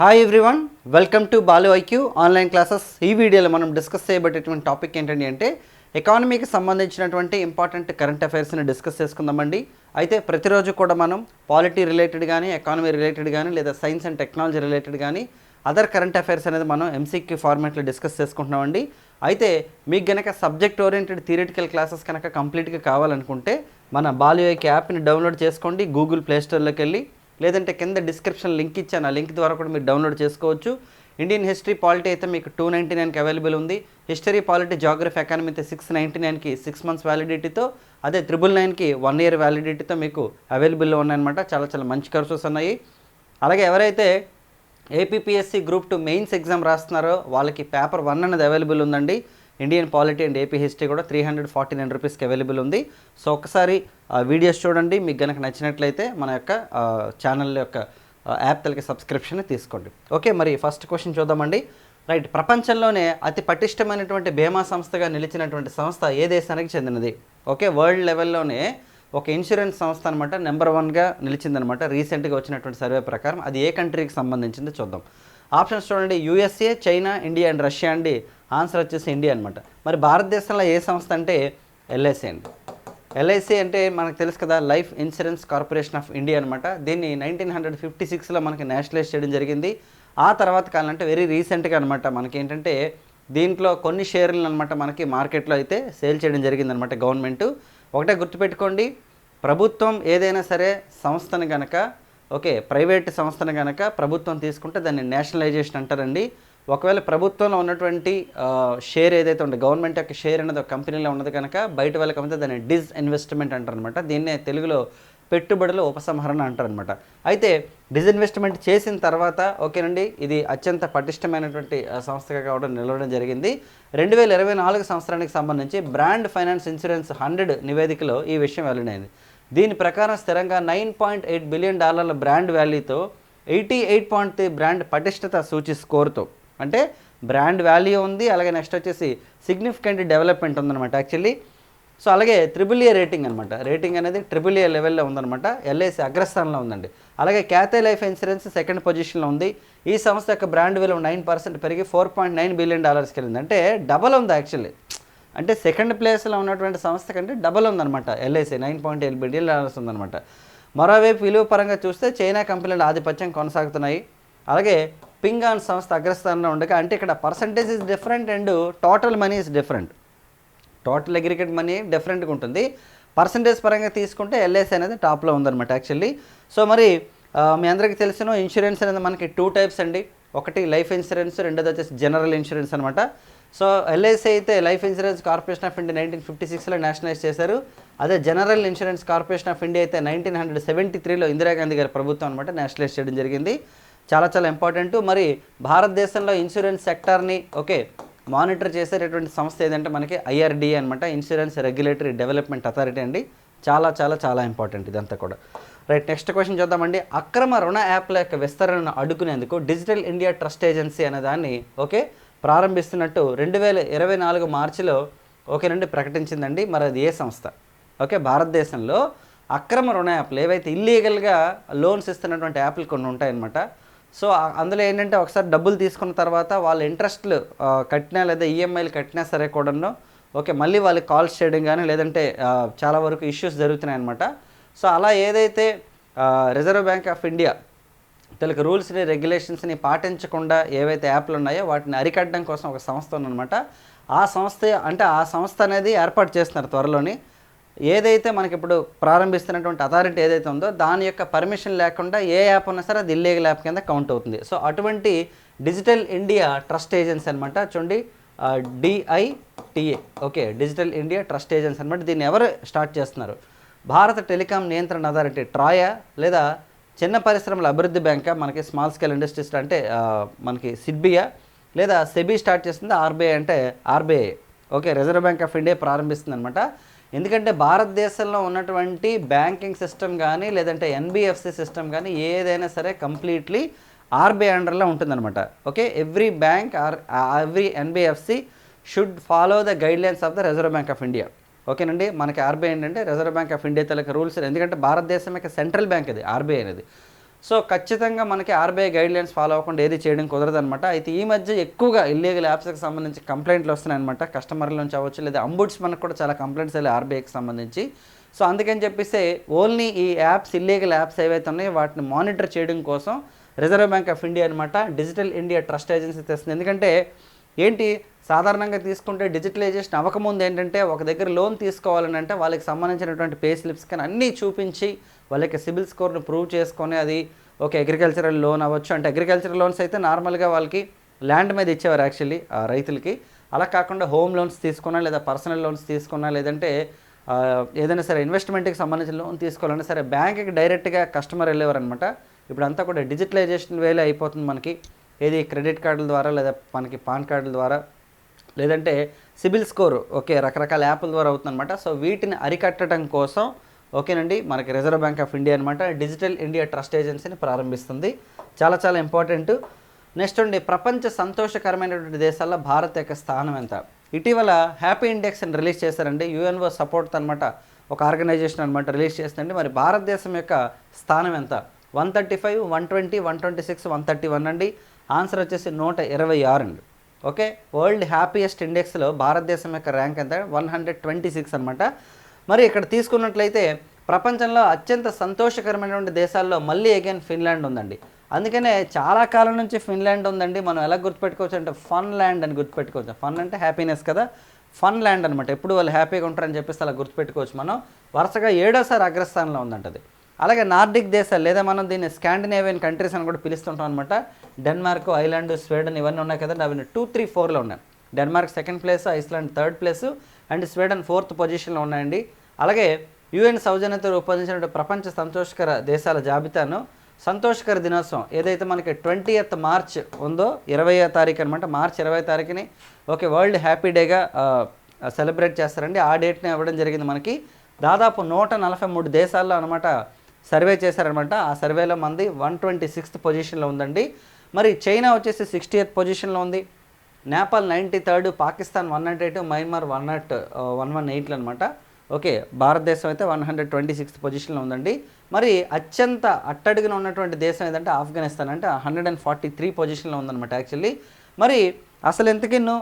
Hi everyone welcome to Balu IQ online classes ఈ వీడియోలో మనం డిస్కస్ చేయబడేటువంటి టాపిక్ ఏంటండి అంటే ఎకానమీకి సంబంధించినటువంటి ఇంపార్టెంట్ కరెంట్ అఫైర్స్ని డిస్కస్ చేసుకుందామండి. అయితే ప్రతిరోజు కూడా మనం పాలిటీ రిలేటెడ్ కానీ ఎకానమీ రిలేటెడ్ కానీ లేదా సైన్స్ అండ్ టెక్నాలజీ రిలేటెడ్ కానీ అదర్ కరెంట్ అఫైర్స్ అనేది మనం ఎంసీక్యూ ఫార్మాట్లో డిస్కస్ చేసుకుంటున్నామండి. అయితే మీకు గనక సబ్జెక్ట్ ఓరియంటెడ్ థియరిటికల్ క్లాసెస్ కనుక కంప్లీట్గా కావాలనుకుంటే మన బాలు యాప్ని డౌన్లోడ్ చేసుకోండి గూగుల్ ప్లేస్టోర్లోకి వెళ్ళి లేదంటే కింద డిస్క్రిప్షన్ లింక్ ఇచ్చాను. ఆ లింక్ ద్వారా కూడా మీరు డౌన్లోడ్ చేసుకోవచ్చు. ఇండియన్ హిస్టరీ పాలిటీ అయితే మీకు టూ నైంటీ నైన్కి అవైలబుల్ ఉంది. హిస్టరీ పాలిటీ జాగ్రఫీ ఎకానమీ అయితే సిక్స్ నైంటీ నైన్కి సిక్స్ మంత్స్ వ్యాలిడిటీతో అదే త్రిబుల్ నైన్కి వన్ ఇయర్ వ్యాలిడిటీతో మీకు అవైలబుల్లో ఉన్నాయన్నమాట. చాలా చాలా మంచి కోర్సెస్ ఉన్నాయి. అలాగే ఎవరైతే APPSC group two mains exam రాస్తున్నారో వాళ్ళకి పేపర్ వన్ అనేది అవైలబుల్ ఉందండి. Indian polity and AP history కూడా త్రీ హండ్రెడ్ ఫార్టీ నైన్ రూపీస్కి అవైలబుల్ ఉంది. సో ఒకసారి ఆ వీడియోస్ చూడండి. మీకు కనుక నచ్చినట్లయితే మన యొక్క ఛానల్ యొక్క యాప్ తలకి సబ్స్క్రిప్షన్ తీసుకోండి. ఓకే మరి ఫస్ట్ క్వశ్చన్ చూద్దామండి. రైట్ ప్రపంచంలోనే అతి పటిష్టమైనటువంటి బీమా సంస్థగా నిలిచినటువంటి సంస్థ ఏ దేశానికి చెందినది? ఓకే వరల్డ్ లెవెల్లోనే ఒక ఇన్సూరెన్స్ సంస్థ అనమాట నెంబర్ వన్గా నిలిచిందనమాట రీసెంట్గా వచ్చినటువంటి సర్వే ప్రకారం. అది ఏ కంట్రీకి సంబంధించిందో చూద్దాం. ఆప్షన్స్ చూడండి. USA China India and Russia అండి. ఆన్సర్ వచ్చేసి ఇండియా అనమాట మరి భారతదేశంలో ఏ సంస్థ అంటే ఎల్ఐసి అండి. ఎల్ఐసి అంటే మనకు తెలుసు కదా life insurance corporation of India అనమాట దీన్ని నైన్టీన్ హండ్రెడ్ ఫిఫ్టీ సిక్స్లో మనకి నేషనలైజ్ చేయడం జరిగింది. ఆ తర్వాత కాలం అంటే వెరీ రీసెంట్గా అనమాట మనకి ఏంటంటే దీంట్లో కొన్ని షేర్లను అనమాట మనకి మార్కెట్లో అయితే సేల్ చేయడం జరిగిందనమాట గవర్నమెంట్. ఒకటే గుర్తుపెట్టుకోండి ప్రభుత్వం ఏదైనా సరే సంస్థను కనుక ఓకే ప్రైవేట్ సంస్థను కనుక ప్రభుత్వం తీసుకుంటే దాన్ని నేషనలైజేషన్ అంటారండి. ఒకవేళ ప్రభుత్వంలో ఉన్నటువంటి షేర్ ఏదైతే ఉందో గవర్నమెంట్ యొక్క షేర్ అనేది ఒక కంపెనీలో ఉన్నది కనుక బయట వాళ్ళకి అమ్మితే దాన్ని డిస్ ఇన్వెస్ట్మెంట్ అంటారనమాట. దీన్నే తెలుగులో పెట్టుబడుల ఉపసంహరణ అంటారనమాట. అయితే డిస్ఇన్వెస్ట్మెంట్ చేసిన తర్వాత ఓకేనండి ఇది అత్యంత పటిష్టమైనటువంటి సంస్థగా కావడం నిలవడం జరిగింది. రెండు వేల ఇరవై నాలుగు సంవత్సరానికి సంబంధించి బ్రాండ్ ఫైనాన్స్ ఇన్సూరెన్స్ హండ్రెడ్ నివేదికలో ఈ విషయం వెల్లడైంది. దీని ప్రకారం స్థిరంగా నైన్ పాయింట్ ఎయిట్ బిలియన్ డాలర్ల brand వాల్యూతో eighty eight point three brand పటిష్టత సూచి స్కోర్తో అంటే బ్రాండ్ వాల్యూ ఉంది అలాగే నెక్స్ట్ వచ్చేసి సిగ్నిఫికెంట్ డెవలప్మెంట్ ఉందన్నమాట యాక్చువల్లీ. సో అలాగే ట్రిపుల్ ఏ రేటింగ్ అనమాట రేటింగ్ అనేది ట్రిపుల్ ఏ లెవెల్లో ఉందన్నమాట. ఎల్ఐసి అగ్రస్థానంలో ఉందండి. అలాగే క్యాథే లైఫ్ ఇన్సూరెన్స్ సెకండ్ పొజిషన్లో ఉంది. ఈ సంస్థ యొక్క బ్రాండ్ విలువ నైన్ పర్సెంట్ పెరిగి ఫోర్ పాయింట్ నైన్ బిలియన్ డాలర్స్కి వెళ్ళింది. అంటే డబల్ ఉంది యాక్చువల్లీ. అంటే సెకండ్ ప్లేస్లో ఉన్నటువంటి సంస్థ కంటే డబల్ ఉందన్నమాట. LIC nine point eight billion dollars ఉందన్నమాట. మరోవైపు విలువ పరంగా చూస్తే చైనా కంపెనీల ఆధిపత్యం కొనసాగుతున్నాయి. అలాగే పింగాన్ సంస్థ అగ్రస్థానంలో ఉండగా అంటే ఇక్కడ percentage is different and total money is different total aggregate money డిఫరెంట్గా ఉంటుంది. పర్సంటేజ్ పరంగా తీసుకుంటే ఎల్ఐసి అనేది టాప్లో ఉందన్నమాట యాక్చువల్లీ సో మరి మీ అందరికీ తెలిసిన ఇన్సూరెన్స్ అనేది మనకి టూ టైప్స్ అండి. ఒకటి లైఫ్ ఇన్సూరెన్స్ రెండోది వచ్చేసి జనరల్ ఇన్సూరెన్స్ అనమాట సో ఎల్ఐసి అయితే life insurance corporation of India nineteen fifty సిక్స్లో నేషనలైజ్ చేశారు. అదే general insurance corporation of India అయితే నైన్టీన్ హండ్రెడ్ సెవెంటీ త్రీలో ఇందిరాగాంధీ గారి ప్రభుత్వం అనమాట నేషనలైజ్ చేయడం జరిగింది. చాలా చాలా ఇంపార్టెంట్ మరి భారతదేశంలో ఇన్సూరెన్స్ సెక్టార్ని ఓకే మానిటర్ చేసేటటువంటి సంస్థ ఏదంటే మనకి ఐఆర్డీఏ అనమాట ఇన్సూరెన్స్ రెగ్యులేటరీ డెవలప్మెంట్ అథారిటీ అండి. చాలా చాలా చాలా ఇంపార్టెంట్ ఇదంతా కూడా. రైట్ నెక్స్ట్ క్వశ్చన్ చూద్దామండి. అక్రమ రుణ యాప్ల యొక్క విస్తరణను అడ్డుకునేందుకు డిజిటల్ ఇండియా ట్రస్ట్ ఏజెన్సీ అనే దాన్ని ఓకే ప్రారంభిస్తున్నట్టు రెండు వేల ఇరవై నాలుగు మార్చిలో ఓకేనండి ప్రకటించిందండి. మరి అది ఏ సంస్థ? ఓకే భారతదేశంలో అక్రమ రుణ యాప్లు ఏవైతే ఇల్లీగల్గా లోన్స్ ఇస్తున్నటువంటి యాప్లు కొన్ని ఉంటాయన్నమాట. సో అందులో ఏంటంటే ఒకసారి డబ్బులు తీసుకున్న తర్వాత వాళ్ళ ఇంట్రెస్ట్లు కట్టినా లేదా ఈఎంఐలు కట్టినా సరే కూడాను ఓకే మళ్ళీ వాళ్ళకి కాల్స్ చేయడం కానీ లేదంటే చాలా వరకు ఇష్యూస్ జరుగుతున్నాయి అనమాట సో అలా ఏదైతే reserve bank of India Telugu రూల్స్ని రెగ్యులేషన్స్ని పాటించకుండా ఏవైతే యాప్లు ఉన్నాయో వాటిని అరికట్టడం కోసం ఒక సంస్థ ఉందన్నమాట. ఆ సంస్థ అంటే ఆ సంస్థ అనేది ఏర్పాటు చేస్తున్నారు త్వరలోని. ఏదైతే మనకి ఇప్పుడు ప్రారంభిస్తున్నటువంటి అథారిటీ ఏదైతే ఉందో దాని యొక్క పర్మిషన్ లేకుండా ఏ యాప్ ఉన్నా సరే అది ఇల్లీగల్ యాప్ కింద కౌంట్ అవుతుంది. సో అటువంటి డిజిటల్ ఇండియా ట్రస్ట్ ఏజెన్సీ అనమాట చూడండి. DITA okay digital India trust agency అనమాట దీన్ని ఎవరు స్టార్ట్ చేస్తున్నారు? భారత టెలికాం నియంత్రణ అథారిటీ ట్రాయా లేదా చిన్న పరిశ్రమల అభివృద్ధి బ్యాంకా? మనకి స్మాల్ స్కేల్ ఇండస్ట్రీస్ అంటే మనకి సిడ్బియా లేదా సెబీ స్టార్ట్ చేస్తుంది ఆర్బీఐ అంటే RBI. Okay reserve bank of India ప్రారంభిస్తుంది అనమాట ఎందుకంటే భారతదేశంలో ఉన్నటువంటి బ్యాంకింగ్ సిస్టమ్ కానీ లేదంటే ఎన్బిఎఫ్సి సిస్టమ్ కానీ ఏదైనా సరే కంప్లీట్లీ ఆర్బీఐ అండర్లో ఉంటుందన్నమాట. Okay? Every bank or every NBFC should follow the guidelines of the reserve bank of India. ఓకేనండి? మనకి ఆర్బీఐ ఏంటంటే రిజర్వ్ బ్యాంక్ ఆఫ్ ఇండియా తలక రూల్స్ ఎందుకంటే భారతదేశం యొక్క సెంట్రల్ బ్యాంక్ ఇది ఆర్బీఐ అనేది. సో ఖచ్చితంగా మనకి ఆర్బీఐ గైడ్ లైన్స్ ఫాలో అవ్వకుండా ఏది చేయడం కుదరదు అనమాట అయితే ఈ మధ్య ఎక్కువగా ఇల్లీగల్ యాప్స్కి సంబంధించి కంప్లైంట్లు వస్తున్నాయి అనమాట కస్టమర్ల నుంచి అవ్వచ్చు లేదా అంబుడ్స్ మనకు కూడా చాలా కంప్లైంట్స్ వెళ్ళాయి ఆర్బీఐకి సంబంధించి. సో అందుకని చెప్పేసి ఓన్లీ ఈ యాప్స్ ఇల్లీగల్ యాప్స్ ఏవైతే ఉన్నాయో వాటిని మానిటర్ చేయడం కోసం రిజర్వ్ బ్యాంక్ ఆఫ్ ఇండియా అనమాట డిజిటల్ ఇండియా ట్రస్ట్ ఏజెన్సీ తెస్తుంది. ఎందుకంటే ఏంటి? సాధారణంగా తీసుకుంటే డిజిటలైజేషన్ అవ్వకముందు ఏంటంటే ఒక దగ్గర లోన్ తీసుకోవాలని అంటే వాళ్ళకి సంబంధించినటువంటి పే స్లిప్స్ కానీ అన్నీ చూపించి వాళ్ళకి సిబిల్ స్కోర్ను ప్రూవ్ చేసుకొని అది ఓకే అగ్రికల్చరల్ లోన్ అవ్వచ్చు. అంటే అగ్రికల్చరల్ లోన్స్ అయితే నార్మల్గా వాళ్ళకి ల్యాండ్ మీద ఇచ్చేవారు యాక్చువల్లీ రైతులకి. అలా కాకుండా హోమ్ లోన్స్ తీసుకున్నా లేదా పర్సనల్ లోన్స్ తీసుకున్నా లేదంటే ఏదైనా సరే ఇన్వెస్ట్మెంట్కి సంబంధించిన లోన్ తీసుకోవాలన్నా సరే బ్యాంక్కి డైరెక్ట్గా కస్టమర్ వెళ్ళేవారు అనమాట ఇప్పుడు అంతా కూడా డిజిటలైజేషన్ వేలే అయిపోతుంది మనకి. ఏది క్రెడిట్ కార్డుల ద్వారా లేదా మనకి పాన్ కార్డుల ద్వారా. లేదంటే సిబిల్ స్కోర్ ఓకే రకరకాల యాప్ల ద్వారా అవుతుందన్నమాట. సో వీటిని అరికట్టడం కోసం ఓకేనండి మనకి రిజర్వ్ బ్యాంక్ ఆఫ్ ఇండియా అనమాట డిజిటల్ ఇండియా ట్రస్ట్ ఏజెన్సీని ప్రారంభిస్తుంది. చాలా చాలా ఇంపార్టెంట్ నెక్స్ట్ అండి ప్రపంచ సంతోషకరమైనటువంటి దేశాల్లో భారత్ యొక్క స్థానం ఎంత? ఇటీవల హ్యాపీ ఇండెక్స్ అని రిలీజ్ చేశారండి. యుఎన్ఓ సపోర్ట్ అనమాట ఒక ఆర్గనైజేషన్ అనమాట రిలీజ్ చేస్తుందండి మరి భారతదేశం యొక్క స్థానం ఎంత? One thirty five one twenty one twenty six one thirty one అండి. ఆన్సర్ వచ్చేసి నూట ఇరవై ఆరు అండి. ఓకే? వరల్డ్ హ్యాపీయెస్ట్ ఇండెక్స్లో భారతదేశం యొక్క ర్యాంక్ ఎంత? వన్ హండ్రెడ్ ట్వంటీ సిక్స్ అనమాట మరి ఇక్కడ తీసుకున్నట్లయితే ప్రపంచంలో అత్యంత సంతోషకరమైనటువంటి దేశాల్లో మళ్ళీ అగైన్ ఫిన్లాండ్ ఉందండి. అందుకనే చాలా కాలం నుంచి ఫిన్లాండ్ ఉందండి. మనం ఎలా గుర్తుపెట్టుకోవచ్చు అంటే ఫన్ ల్యాండ్ అని గుర్తుపెట్టుకోవచ్చు. ఫన్ అంటే హ్యాపీనెస్ కదా? ఫన్ ల్యాండ్ అనమాట ఎప్పుడు వాళ్ళు హ్యాపీగా ఉంటారని చెప్పేసి అలా గుర్తుపెట్టుకోవచ్చు మనం. వరుసగా ఏడోసారి అగ్రస్థానంలో ఉందంటది. అలాగే నార్డిక్ దేశాలు లేదా మనం దీన్ని స్కాండినేవియన్ కంట్రీస్ అని కూడా పిలుస్తుంటాం అనమాట డెన్మార్క్ ఐలాండ్ స్వీడన్ ఇవన్నీ ఉన్నాయి కదండి. అవి టూ త్రీ ఫోర్లో ఉన్నాయి. Denmark second place Iceland third place and Sweden fourth పొజిషన్లో ఉన్నాయండి. అలాగే యుఎన్ సౌజన్యతో రూపొందించిన ప్రపంచ సంతోషకర దేశాల జాబితాను సంతోషకర దినోత్సవం ఏదైతే మనకి ట్వంటీయత్ మార్చ్ ఉందో ఇరవై తారీఖు అనమాట మార్చ్ ఇరవై తారీఖుని ఓకే వరల్డ్ హ్యాపీ డేగా సెలబ్రేట్ చేస్తారండి. ఆ డేట్ని ఇవ్వడం జరిగింది మనకి. దాదాపు నూట నలభై మూడు దేశాల్లో అనమాట సర్వే చేశారనమాట ఆ సర్వేలో మంది వన్ ట్వంటీ సిక్స్త్ పొజిషన్లో ఉందండి. మరి చైనా వచ్చేసి సిక్స్టీ ఎయిత్ పొజిషన్లో ఉంది. Nepal ninety third Pakistan one not eight Myanmar one not one one ఎయిట్లో అనమాట ఓకే భారతదేశం అయితే వన్ హండ్రెడ్ ట్వంటీ సిక్స్త్ పొజిషన్లో ఉందండి. మరి అత్యంత అట్టడుగున ఉన్నటువంటి దేశం ఏదంటే ఆఫ్ఘనిస్తాన్ అంటే హండ్రెడ్ అండ్ ఫార్టీ త్రీ పొజిషన్లో ఉందన్నమాట యాక్చువల్లీ. మరి అసలు ఎంతకిన్నో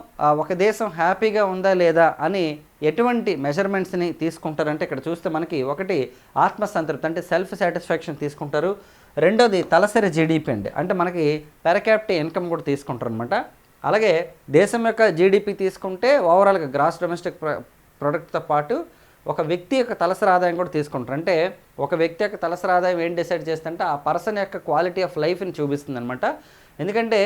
ఒక దేశం హ్యాపీగా ఉందా లేదా అని ఎటువంటి మెజర్మెంట్స్ని తీసుకుంటారంటే ఇక్కడ చూస్తే మనకి ఒకటి ఆత్మసంతృప్తి అంటే సెల్ఫ్ సాటిస్ఫాక్షన్ తీసుకుంటారు. రెండోది తలసరి జీడిపి అండి. అంటే మనకి పెరకాప్టి ఇన్కమ్ కూడా తీసుకుంటారు అనమాట అలాగే దేశం యొక్క జీడిపి తీసుకుంటే ఓవరాల్గా గ్రాస్ డొమెస్టిక్ ప్రొడక్ట్తో పాటు ఒక వ్యక్తి యొక్క తలసరి ఆదాయం కూడా తీసుకుంటారు. అంటే ఒక వ్యక్తి యొక్క తలసరి ఆదాయం ఏం డిసైడ్ చేస్తుంటే ఆ పర్సన్ యొక్క క్వాలిటీ ఆఫ్ లైఫ్ని చూపిస్తుంది అనమాట ఎందుకంటే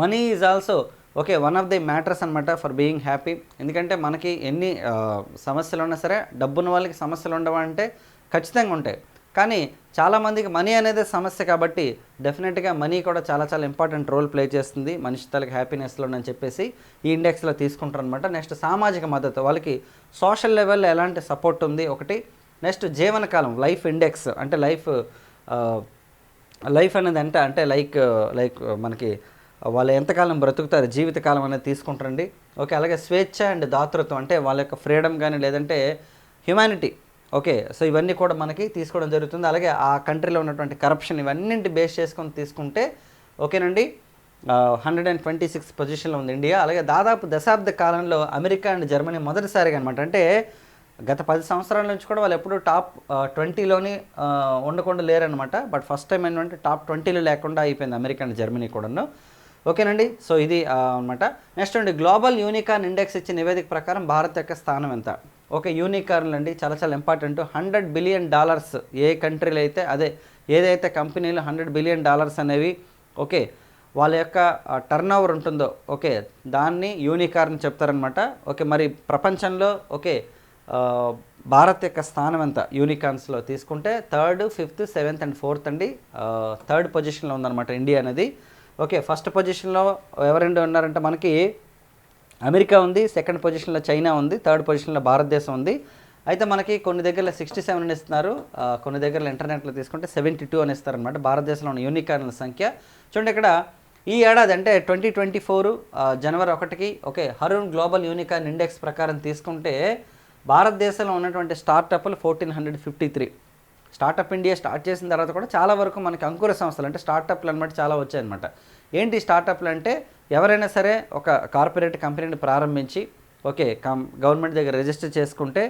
money is also okay one of the matters అనమాట ఫర్ బీయింగ్ హ్యాపీ ఎందుకంటే మనకి ఎన్ని సమస్యలు ఉన్నా సరే డబ్బున్న వాళ్ళకి సమస్యలు ఉండవా అంటే ఖచ్చితంగా ఉంటాయి. కానీ చాలామందికి మనీ అనేది సమస్య కాబట్టి డెఫినెట్గా మనీ కూడా చాలా చాలా ఇంపార్టెంట్ రోల్ ప్లే చేస్తుంది. మనిషి తలకి హ్యాపీనెస్లో అని చెప్పేసి ఈ ఇండెక్స్లో తీసుకుంటారు అనమాట నెక్స్ట్ సామాజిక మద్దతు. వాళ్ళకి సోషల్ లెవెల్లో ఎలాంటి సపోర్ట్ ఉంది? ఒకటి నెక్స్ట్ జీవనకాలం లైఫ్ ఇండెక్స్. అంటే లైఫ్ లైఫ్ అనేది అంటే అంటే లైక్ లైక్ మనకి వాళ్ళు ఎంతకాలం బ్రతుకుతారు? జీవితకాలం అనేది తీసుకుంటారండి. ఓకే అలాగే స్వేచ్ఛ అండ్ దాతృత్వం. అంటే వాళ్ళ యొక్క ఫ్రీడమ్ కానీ లేదంటే హ్యుమానిటీ. ఓకే సో ఇవన్నీ కూడా మనకి తీసుకోవడం జరుగుతుంది. అలాగే ఆ కంట్రీలో ఉన్నటువంటి కరప్షన్ ఇవన్నింటి బేస్ చేసుకొని తీసుకుంటే ఓకేనండి? హండ్రెడ్ అండ్ ట్వంటీ సిక్స్ పొజిషన్లో ఉంది ఇండియా. అలాగే దాదాపు దశాబ్ద కాలంలో అమెరికా అండ్ జర్మనీ మొదటిసారిగా అనమాట అంటే గత పది సంవత్సరాల నుంచి కూడా వాళ్ళు ఎప్పుడూ టాప్ ట్వంటీలోని ఉండకుండా లేరనమాట బట్ ఫస్ట్ టైం ఏంటంటే టాప్ ట్వంటీలో లేకుండా అయిపోయింది అమెరికా అండ్ జర్మనీ కూడాను. ఓకేనండి? సో ఇది అనమాట నెక్స్ట్ అండి గ్లోబల్ యూనికాన్ ఇండెక్స్ ఇచ్చే నివేదిక ప్రకారం భారత్ యొక్క స్థానం ఎంత? ఓకే యూనికార్న్లు అండి. చాలా చాలా ఇంపార్టెంట్ హండ్రెడ్ బిలియన్ డాలర్స్ ఏ కంట్రీలో అయితే అదే ఏదైతే కంపెనీలు హండ్రెడ్ బిలియన్ డాలర్స్ అనేవి ఓకే వాళ్ళ యొక్క టర్న్ ఓవర్ ఉంటుందో ఓకే దాన్ని యూనికార్న్ చెప్తారనమాట ఓకే మరి ప్రపంచంలో ఓకే భారత్ యొక్క స్థానం ఎంత యూనికార్న్స్లో తీసుకుంటే third fifth seventh and. Fourth అండి థర్డ్ పొజిషన్లో ఉందన్నమాట ఇండియా అనేది. ఓకే ఫస్ట్ పొజిషన్లో ఎవరెండు ఉన్నారంటే మనకి అమెరికా ఉంది సెకండ్ పొజిషన్లో చైనా ఉంది థర్డ్ పొజిషన్లో భారతదేశం ఉంది. అయితే మనకి కొన్ని దగ్గరలో సిక్స్టీ సెవెన్ అని ఇస్తున్నారు. కొన్ని దగ్గరలో ఇంటర్నెట్లో తీసుకుంటే సెవెంటీ టూ అని ఇస్తారనమాట భారతదేశంలో ఉన్న యూనికార్న్ల సంఖ్య. చూడండి ఇక్కడ ఈ ఏడాది అంటే ట్వంటీ ట్వంటీ ఫోర్ జనవరి ఒకటికి okay Hurun global unicorn index ప్రకారం తీసుకుంటే భారతదేశంలో ఉన్నటువంటి స్టార్టప్లు fourteen hundred fifty three startup India start చేసిన తర్వాత కూడా చాలా వరకు మనకి అంకుర సంస్థలు అంటే స్టార్టప్లు అనమాట చాలా వచ్చాయన్నమాట. ఏంటి స్టార్టప్లు అంటే ఎవరైనా సరే ఒక కార్పొరేట్ కంపెనీని ప్రారంభించి ఓకే కం గవర్నమెంట్ దగ్గర రిజిస్టర్ చేసుకుంటే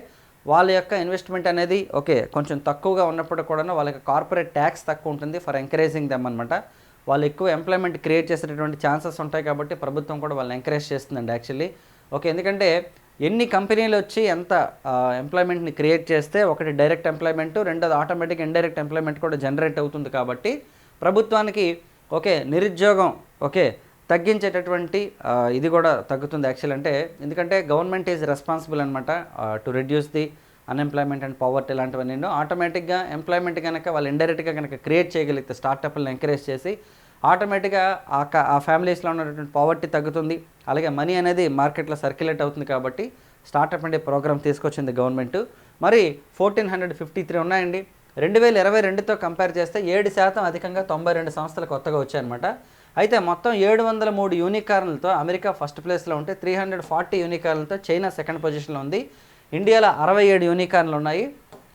వాళ్ళ యొక్క ఇన్వెస్ట్మెంట్ అనేది ఓకే కొంచెం తక్కువగా ఉన్నప్పుడు కూడా వాళ్ళకి కార్పొరేట్ ట్యాక్స్ తక్కువ ఉంటుంది ఫర్ ఎంకరేజింగ్ దెమ్ అనమాట వాళ్ళు ఎక్కువ ఎంప్లాయ్మెంట్ క్రియేట్ చేసేటటువంటి ఛాన్సెస్ ఉంటాయి కాబట్టి ప్రభుత్వం కూడా వాళ్ళని ఎంకరేజ్ చేస్తుందండి యాక్చువల్లీ. ఓకే ఎందుకంటే ఎన్ని కంపెనీలు వచ్చి ఎంత ఎంప్లాయ్మెంట్ని క్రియేట్ చేస్తే ఒకటి డైరెక్ట్ ఎంప్లాయ్మెంట్ రెండోది ఆటోమేటిక్ ఇండైరెక్ట్ ఎంప్లాయ్మెంట్ కూడా జనరేట్ అవుతుంది కాబట్టి ప్రభుత్వానికి ఓకే నిరుద్యోగం ఓకే తగ్గించేటటువంటి ఇది కూడా తగ్గుతుంది యాక్చువల్ అంటే ఎందుకంటే గవర్నమెంట్ ఈజ్ రెస్పాన్సిబుల్ అనమాట to reduce the unemployment and poverty ఇలాంటివన్నీ ఆటోమేటిక్గా ఎంప్లాయ్మెంట్ కనుక వాళ్ళు ఇండైరెక్ట్గా కనుక క్రియేట్ చేయగలిగితే స్టార్టప్లను ఎంకరేజ్ చేసి ఆటోమేటిక్గా ఆ ఆ ఫ్యామిలీస్లో ఉన్నటువంటి పవర్టీ తగ్గుతుంది. అలాగే మనీ అనేది మార్కెట్లో సర్క్యులేట్ అవుతుంది కాబట్టి స్టార్టప్ అండే ప్రోగ్రామ్ తీసుకొచ్చింది గవర్నమెంట్ మరి ఫోర్టీన్ హండ్రెడ్ ఫిఫ్టీ త్రీ ఉన్నాయండి. రెండు వేల ఇరవై రెండుతో కంపేర్ చేస్తే ఏడు శాతం అధికంగా తొంభై రెండు సంస్థలు కొత్తగా వచ్చాయన్నమాట. అయితే మొత్తం ఏడు వందల మూడు యూనికార్న్లతో అమెరికా ఫస్ట్ ప్లేస్లో ఉంటే త్రీ హండ్రెడ్ ఫార్టీ యూనికార్న్లతో చైనా సెకండ్ పొజిషన్లో ఉంది. ఇండియాలో అరవై ఏడు యూనికార్న్లు ఉన్నాయి.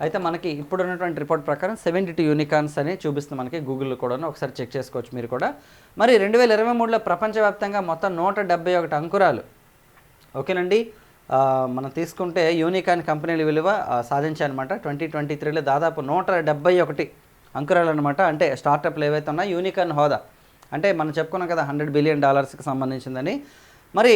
అయితే మనకి ఇప్పుడు ఉన్నటువంటి రిపోర్ట్ ప్రకారం సెవెంటీ టూ యూనికాన్స్ అని చూపిస్తుంది మనకి గూగుల్లో కూడా ఒకసారి చెక్ చేసుకోవచ్చు మీరు కూడా. మరి రెండు వేల ఇరవై మూడులో ప్రపంచవ్యాప్తంగా మొత్తం నూట డెబ్బై ఒకటి అంకురాలు. ఓకేనండి? మనం తీసుకుంటే యూనికాన్ కంపెనీల విలువ సాధించాయనమాట సాధించాయన్నమాట. ట్వంటీ ట్వంటీ త్రీలో దాదాపు నూట డెబ్బై ఒకటి అంకురాలు అనమాట అంటే స్టార్టప్లు ఏవైతే ఉన్నాయో యూనికాన్ హోదా. అంటే మనం చెప్పుకున్నాం కదా హండ్రెడ్ బిలియన్ డాలర్స్కి సంబంధించిందని. మరి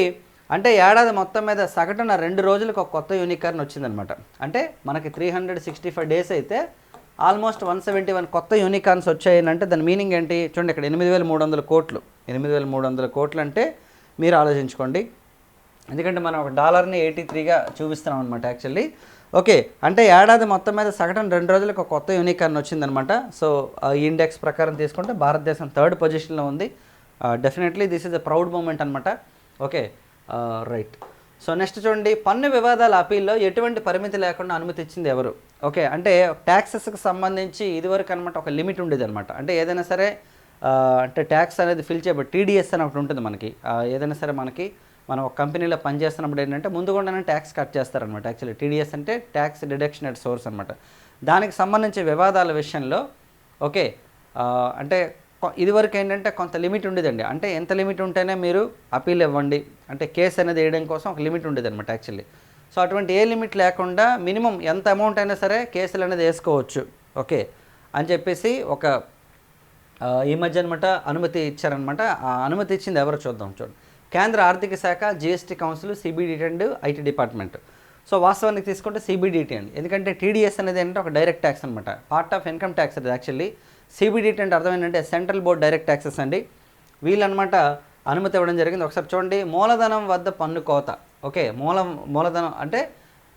అంటే ఏడాది మొత్తం మీద సగటున రెండు రోజులకు ఒక కొత్త యూనికార్న్ వచ్చిందనమాట. అంటే మనకి three hundred sixty five days అయితే ఆల్మోస్ట్ వన్ సెవెంటీ వన్ కొత్త యూనికార్న్స్ వచ్చాయనంటే దాని మీనింగ్ ఏంటి? చూడండి ఇక్కడ ఎనిమిది వేల మూడు వందల కోట్లు. ఎనిమిది వేల మూడు వందల కోట్లు అంటే మీరు ఆలోచించుకోండి. ఎందుకంటే మనం ఒక డాలర్ని ఎయిటీ త్రీగా చూపిస్తున్నాం అనమాట యాక్చువల్లీ ఓకే అంటే ఏడాది మొత్తం మీద సగటున రెండు రోజులకు ఒక కొత్త యూనికార్న్ వచ్చిందనమాట. సో ఈ ఇండెక్స్ ప్రకారం తీసుకుంటే భారతదేశం థర్డ్ పొజిషన్లో ఉంది. Definitely this is a proud moment అనమాట. ఓకే రైట్ సో నెక్స్ట్ చూడండి. పన్ను వివాదాల అపీల్లో ఎటువంటి పరిమితి లేకుండా అనుమతి ఇచ్చింది ఎవరు? ఓకే అంటే ట్యాక్సెస్కి సంబంధించి ఇదివరకు అనమాట ఒక లిమిట్ ఉండేది అనమాట అంటే ఏదైనా సరే అంటే ట్యాక్స్ అనేది ఫిల్ చేయబడి టీడీఎస్ అని ఒకటి ఉంటుంది మనకి. ఏదైనా సరే మనకి మనం ఒక కంపెనీలో పనిచేస్తున్నప్పుడు ఏంటంటే ముందుగానే ట్యాక్స్ కట్ చేస్తారనమాట యాక్చువల్లీ టీడీఎస్ అంటే ట్యాక్స్ డిడక్షన్ అట్ సోర్స్ అనమాట దానికి సంబంధించి వివాదాల విషయంలో ఓకే అంటే ఇదివరకు ఏంటంటే కొంత లిమిట్ ఉండేదండి. అంటే ఎంత లిమిట్ ఉంటేనే మీరు అపీల్ ఇవ్వండి. అంటే కేసు అనేది వేయడం కోసం ఒక లిమిట్ ఉండేది అనమాట యాక్చువల్లీ సో అటువంటి ఏ లిమిట్ లేకుండా మినిమం ఎంత అమౌంట్ అయినా సరే కేసులు అనేది వేసుకోవచ్చు. ఓకే. అని చెప్పేసి ఒక ఈ మధ్య అనమాట అనుమతి ఇచ్చారనమాట ఆ అనుమతి ఇచ్చింది ఎవరో చూద్దాం చూడండి కేంద్ర ఆర్థిక శాఖ GST council CBDT and IT department so వాస్తవానికి తీసుకుంటే సిబిడిటి అండి. ఎందుకంటే టీడీఎస్ అనేది ఏంటంటే ఒక డైరెక్ట్ ట్యాక్స్ అనమాట పార్ట్ ఆఫ్ ఇన్కమ్ ట్యాక్స్ అది యాక్చువల్లీ సిబిడిటి అంటే అర్థం ఏంటంటే సెంట్రల్ బోర్డ్ డైరెక్ట్ ట్యాక్సెస్ అండి. వీళ్ళనమాట అనుమతి ఇవ్వడం జరిగింది. ఒకసారి చూడండి. మూలధనం వద్ద పన్ను కోత. ఓకే? మూలం మూలధనం అంటే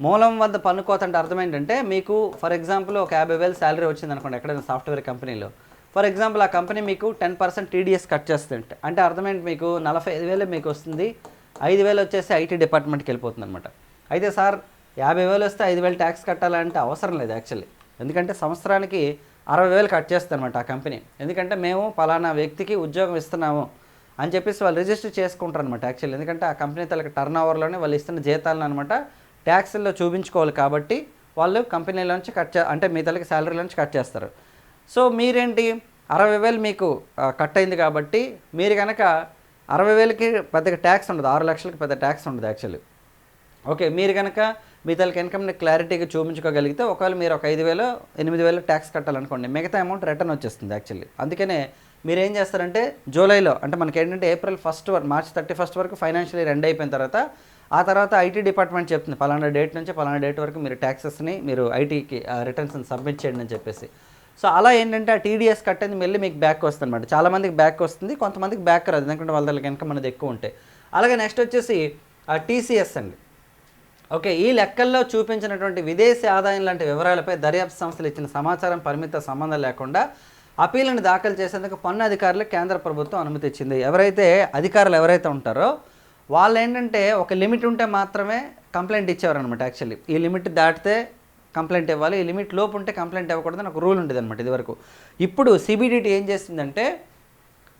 మూలం వద్ద పన్ను కోత అంటే అర్థం ఏంటంటే మీకు ఫర్ ఎగ్జాంపుల్ ఒక యాభై వేలు శాలరీ వచ్చింది అనుకోండి ఎక్కడైనా సాఫ్ట్వేర్ కంపెనీలో. ఫర్ ఎగ్జాంపుల్ ఆ కంపెనీ మీకు టెన్ పర్సెంట్ టీడీఎస్ కట్ చేస్తుంటే అంటే అర్థం ఏంటి మీకు? నలభై ఐదు వేలు మీకు వస్తుంది. ఐదు వేలు వచ్చేసి ఐటీ డిపార్ట్మెంట్కి వెళ్ళిపోతుంది అనమాట అయితే సార్ యాభై వేలు వస్తే ఐదు వేలు ట్యాక్స్ కట్టాలంటే అవసరం లేదు యాక్చువల్లీ. ఎందుకంటే సంవత్సరానికి అరవై వేలు కట్ చేస్తారనమాట ఆ కంపెనీ. ఎందుకంటే మేము పలానా వ్యక్తికి ఉద్యోగం ఇస్తున్నాము. అని చెప్పేసి వాళ్ళు రిజిస్టర్ చేసుకుంటారు అనమాట యాక్చువల్లీ ఎందుకంటే ఆ కంపెనీ తలకి టర్న్ ఓవర్లోనే వాళ్ళు ఇస్తున్న జీతాలను అనమాట ట్యాక్స్ల్లో చూపించుకోవాలి కాబట్టి వాళ్ళు కంపెనీలోంచి కట్ చే అంటే మీ తలకి శాలరీలోంచి కట్ చేస్తారు. సో మీరేంటి? అరవై వేలు మీకు కట్ అయింది కాబట్టి మీరు కనుక అరవై వేలకి పెద్దగా ట్యాక్స్ ఉండదు ఆరు లక్షలకి పెద్ద ట్యాక్స్ ఉండదు యాక్చువల్లీ ఓకే మీరు కనుక మీ తలకి ఇన్కమ్ని క్లారిటీగా చూపించుకోగలిగితే ఒకవేళ మీరు ఒక ఐదు వేలు ఎనిమిది వేలు ట్యాక్స్ కట్టాలనుకోండి మిగతా అమౌంట్ రిటర్న్ వచ్చేస్తుంది యాక్చువల్లీ అందుకనే మీరు ఏం చేస్తారంటే జూలైలో అంటే మనకి ఏంటంటే ఏప్రిల్ ఫస్ట్ వరకు మార్చ్ థర్టీ ఫస్ట్ వరకు ఫైనాన్షియల్ ఇయర్ ఎండ్ అయిపోయిన తర్వాత ఆ తర్వాత ఐటీ డిపార్ట్మెంట్ చెప్తుంది పలానా డేట్ నుంచి పలానా డేట్ వరకు మీరు ట్యాక్సెస్ని మీరు ఐటీకి రిటర్న్స్ని సబ్మిట్ చేయండి అని చెప్పేసి. సో అలా ఏంటంటే ఆ టీడీఎస్ కట్టేది మళ్ళీ మీకు బ్యాక్ వస్తుంది అనమాట చాలామందికి బ్యాక్ వస్తుంది కొంతమందికి బ్యాక్ రాదు ఎందుకంటే వాళ్ళ దగ్గర ఇన్కమ్ అనేది ఎక్కువ ఉంటాయి అలాగే నెక్స్ట్ వచ్చేసి టీసీఎస్ అండి. ఓకే ఈ లెక్కల్లో చూపించినటువంటి విదేశీ ఆదాయం లాంటి వివరాలపై దర్యాప్తు సంస్థలు ఇచ్చిన సమాచారం పరిమిత సంబంధం లేకుండా అపీలను దాఖలు చేసేందుకు పన్ను అధికారులకు కేంద్ర ప్రభుత్వం అనుమతి ఇచ్చింది. ఎవరైతే అధికారులు ఎవరైతే ఉంటారో వాళ్ళు ఏంటంటే ఒక లిమిట్ ఉంటే మాత్రమే కంప్లైంట్ ఇచ్చేవారనమాట యాక్చువల్లీ. ఈ లిమిట్ దాటితే కంప్లైంట్ ఇవ్వాలి ఈ లిమిట్ లోపు ఉంటే కంప్లైంట్ ఇవ్వకూడదని ఒక రూల్ ఉండేది అనమాట ఇదివరకు. ఇప్పుడు సిబిడిటీ ఏం చేసిందంటే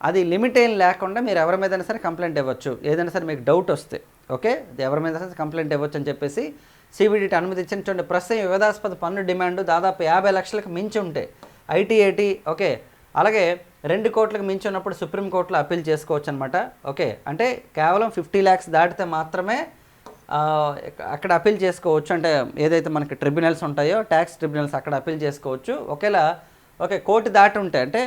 అది లిమిట్ ఏం లేకుండా మీరు ఎవరి మీదైనా సరే కంప్లైంట్ ఇవ్వచ్చు. ఏదైనా సరే మీకు డౌట్ వస్తే ఓకే? ఎవరి మీద సరే కంప్లైంట్ ఇవ్వచ్చు అని చెప్పేసి సిబిడిటీ అనుమతించినటువంటి ప్రస్తుతం వివాదాస్పద పన్ను డిమాండ్ దాదాపు యాభై లక్షలకు మించి ఉంటే ఐటీఐటీ ఓకే. అలాగే రెండు కోట్లకు మించి ఉన్నప్పుడు సుప్రీంకోర్టులో అప్పీల్ చేసుకోవచ్చు అనమాట ఓకే. అంటే కేవలం ఫిఫ్టీ ల్యాక్స్ దాటితే మాత్రమే అక్కడ అప్పీల్ చేసుకోవచ్చు. అంటే ఏదైతే మనకి ట్రిబ్యునల్స్ ఉంటాయో ట్యాక్స్ ట్రిబ్యునల్స్ అక్కడ అప్పీల్ చేసుకోవచ్చు. ఒకేలా ఓకే కోర్టు దాటి ఉంటే అంటే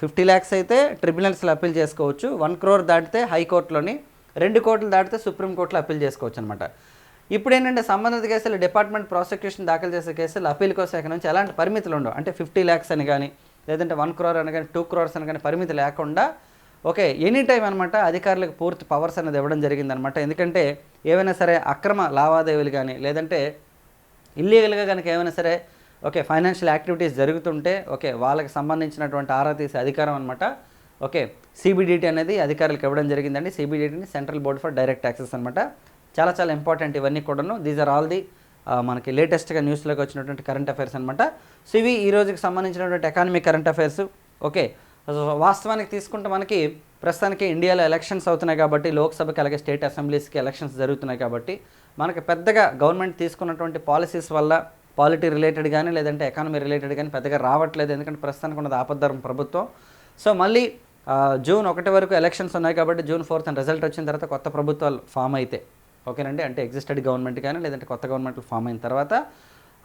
ఫిఫ్టీ ల్యాక్స్ అయితే ట్రిబ్యునల్స్లో అప్పీల్ చేసుకోవచ్చు. వన్ క్రోర్ దాటితే హైకోర్టులోని రెండు కోట్లు దాటితే సుప్రీంకోర్టులో అప్పీల్ చేసుకోవచ్చు అనమాట ఇప్పుడు ఏంటంటే సంబంధిత కేసులు డిపార్ట్మెంట్ ప్రాసిక్యూషన్ దాఖలు చేసే కేసులు అప్పీల్ కోసం శాఖ నుంచి ఎలాంటి పరిమితులు ఉండవు. అంటే ఫిఫ్టీ ల్యాక్స్ అని కానీ లేదంటే వన్ క్రోర్ అని కానీ టూ క్రోర్స్ అని కానీ పరిమితి లేకుండా ఓకే ఎనీ టైం అనమాట అధికారులకు పూర్తి పవర్స్ అనేది ఇవ్వడం జరిగిందనమాట ఎందుకంటే ఏవైనా సరే అక్రమ లావాదేవీలు కానీ లేదంటే ఇల్లీగల్గా కనుక ఏమైనా సరే ఓకే ఫైనాన్షియల్ యాక్టివిటీస్ జరుగుతుంటే ఓకే వాళ్ళకి సంబంధించినటువంటి ఆరా తీసే అధికారం అనమాట ఓకే సిబిడిటీ అనేది అధికారులకు ఇవ్వడం జరిగిందండి. సిబిడిటీని central board for direct taxes అనమాట చాలా చాలా ఇంపార్టెంట్ ఇవన్నీ కూడాను. దీస్ ఆర్ ఆల్ ది మనకి లేటెస్ట్గా న్యూస్లోకి వచ్చినటువంటి కరెంట్ అఫైర్స్ అనమాట సో ఇవి ఈ రోజుకి సంబంధించినటువంటి economic current affairs okay so వాస్తవానికి తీసుకుంటే మనకి ప్రస్తుతానికి ఇండియాలో ఎలక్షన్స్ అవుతున్నాయి కాబట్టి లోక్సభకి అలాగే స్టేట్ అసెంబ్లీస్కి ఎలక్షన్స్ జరుగుతున్నాయి కాబట్టి మనకి పెద్దగా గవర్నమెంట్ తీసుకున్నటువంటి పాలసీస్ వల్ల పాలిటీ రిలేటెడ్ కానీ లేదంటే ఎకానమీ రిలేటెడ్ కానీ పెద్దగా రావట్లేదు. ఎందుకంటే ప్రస్తుతానికి ఉన్నది ఆపద్ధరం ప్రభుత్వం. సో మళ్ళీ జూన్ ఒకటి వరకు ఎలక్షన్స్ ఉన్నాయి కాబట్టి జూన్ ఫోర్త్ రిజల్ట్ వచ్చిన తర్వాత కొత్త ప్రభుత్వాలు ఫామ్ అయితే. ఓకేనండి? అంటే ఎగ్జిస్టెడ్ గవర్నమెంట్ కానీ లేదంటే కొత్త గవర్నమెంట్లు ఫామ్ అయిన తర్వాత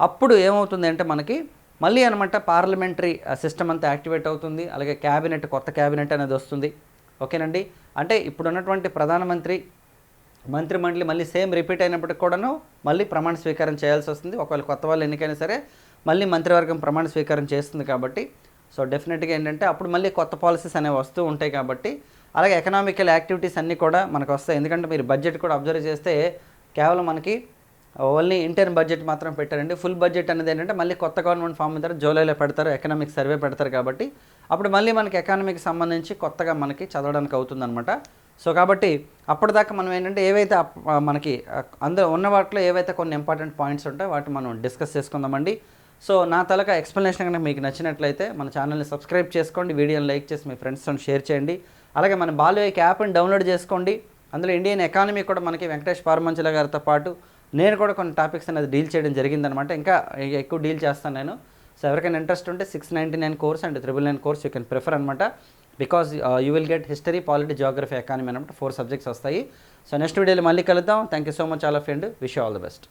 అప్పుడు ఏమవుతుంది అంటే మనకి మళ్ళీ అనమాట పార్లమెంటరీ సిస్టమ్ అంతా యాక్టివేట్ అవుతుంది. అలాగే క్యాబినెట్ కొత్త క్యాబినెట్ అనేది వస్తుంది. ఓకేనండి? అంటే ఇప్పుడు ఉన్నటువంటి ప్రధానమంత్రి మంత్రిమండలి మళ్ళీ సేమ్ రిపీట్ అయినప్పటికి కూడాను మళ్ళీ ప్రమాణ స్వీకారం చేయాల్సి వస్తుంది. ఒకవేళ కొత్త వాళ్ళు ఎన్నికైనా సరే మళ్ళీ మంత్రివర్గం ప్రమాణ స్వీకారం చేస్తుంది కాబట్టి. సో డెఫినెట్గా ఏంటంటే అప్పుడు మళ్ళీ కొత్త పాలసీస్ అనేవి వస్తూ ఉంటాయి కాబట్టి అలాగే ఎకనామికల్ యాక్టివిటీస్ అన్నీ కూడా మనకు వస్తాయి. ఎందుకంటే మీరు బడ్జెట్ కూడా అబ్జర్వ్ చేస్తే కేవలం మనకి ఓన్లీ ఇంటర్న్ బడ్జెట్ మాత్రం పెట్టారండి. ఫుల్ బడ్జెట్ అనేది ఏంటంటే మళ్ళీ కొత్త గవర్నమెంట్ ఫామ్ అవుతారు జూలైలో పెడతారు ఎకనామిక్ సర్వే పెడతారు కాబట్టి. అప్పుడు మళ్ళీ మనకి ఎకనామీకి సంబంధించి కొత్తగా మనకి చదవడానికి అవుతుందన్నమాట. సో కాబట్టి అప్పటిదాకా మనం ఏంటంటే ఏవైతే మనకి అందరూ ఉన్న వాటిలో ఏవైతే కొన్ని ఇంపార్టెంట్ పాయింట్స్ ఉంటాయో వాటిని మనం డిస్కస్ చేసుకుందామండి. సో నా తలక ఎక్స్ప్లెనేషన్ కనుక మీకు నచ్చినట్లయితే మన ఛానల్ని సబ్స్క్రైబ్ చేసుకోండి. వీడియోని లైక్ చేసి మీ ఫ్రెండ్స్తో షేర్ చేయండి. అలాగే మన బాల్యోయిక్ యాప్ని డౌన్లోడ్ చేసుకోండి. అందులో ఇండియన్ ఎకానమీ కూడా మనకి వెంకటేష్ పారమంచుల గారితో పాటు నేను కూడా కొన్ని టాపిక్స్ అనేది డీల్ చేయడం జరిగిందనమాట ఇంకా ఎక్కువ డీల్ చేస్తాను నేను. సో ఎవరికైనా ఇంట్రెస్ట్ ఉంటే six ninety nine course and triple nine course you can prefer అనమాట because you will get history polity geography economy అనమాట ఫోర్ సబ్జెక్ట్స్ వస్తాయి. సో నెక్స్ట్ వీడియోలో మళ్ళీ కలుద్దాం. Thank you so much all of and wish all the best